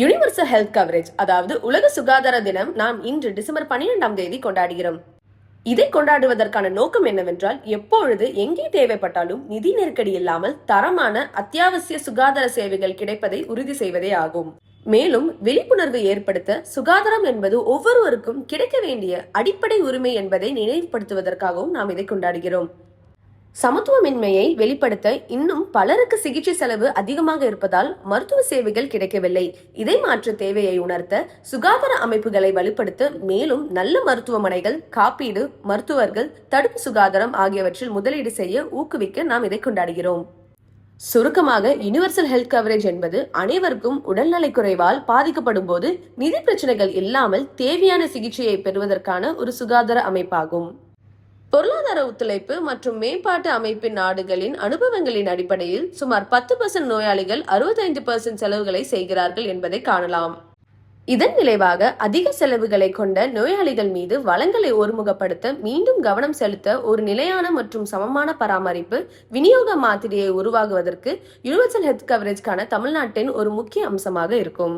Universal health coverage அதாவது உலக சுகாதார தினம் நாம் இன்று டிசம்பர் பன்னிரெண்டாம் தேதி கொண்டாடுகிறோம். இதை கொண்டாடுவதற்கான நோக்கம் என்னவென்றால் எப்பொழுது எங்கே தேவைப்பட்டாலும் நிதி நெருக்கடி இல்லாமல் தரமான அத்தியாவசிய சுகாதார சேவைகள் கிடைப்பதை உறுதி செய்வதே ஆகும். மேலும் விழிப்புணர்வு ஏற்படுத்த சுகாதாரம் என்பது ஒவ்வொருவருக்கும் கிடைக்க வேண்டிய அடிப்படை உரிமை என்பதை நினைவுபடுத்துவதற்காகவும் நாம் இதை கொண்டாடுகிறோம். சமத்துவமின்மையை வெளிப்படுத்த இன்னும் பலருக்கு சிகிச்சை செலவு அதிகமாக இருப்பதால் மருத்துவ சேவைகள் கிடைக்கவில்லை. இதை மாற்ற தேவையை உணர்த்த சுகாதார அமைப்புகளை வலுப்படுத்த மேலும் நல்ல மருத்துவமனைகள் காப்பீடு மருத்துவர்கள் தடுப்பு சுகாதாரம் ஆகியவற்றில் முதலீடு செய்ய ஊக்குவிக்க நாம் இதை கொண்டாடுகிறோம். சுருக்கமாக யூனிவர்சல் ஹெல்த் கவரேஜ் என்பது அனைவருக்கும் உடல்நலை குறைவால் பாதிக்கப்படும் போது நிதி பிரச்சனைகள் இல்லாமல் தேவையான சிகிச்சையை பெறுவதற்கான ஒரு சுகாதார அமைப்பாகும். பொருளாதார ஒத்துழைப்பு மற்றும் மேம்பாட்டு அமைப்பின் நாடுகளின் அனுபவங்களின் அடிப்படையில் சுமார் பத்து பர்சன்ட் நோயாளிகள் அறுபத்தைந்து பர்சன்ட் செலவுகளை செய்கிறார்கள் என்பதை காணலாம். இதன் விளைவாக அதிக செலவுகளை கொண்ட நோயாளிகள் மீது வளங்களை ஒருமுகப்படுத்த மீண்டும் கவனம் செலுத்த ஒரு நிலையான மற்றும் சமமான பராமரிப்பு விநியோக மாத்திரையை உருவாகுவதற்கு யூனிவர்சல் ஹெல்த் கவரேஜ்க்கான தமிழ்நாட்டின் ஒரு முக்கிய அம்சமாக இருக்கும்.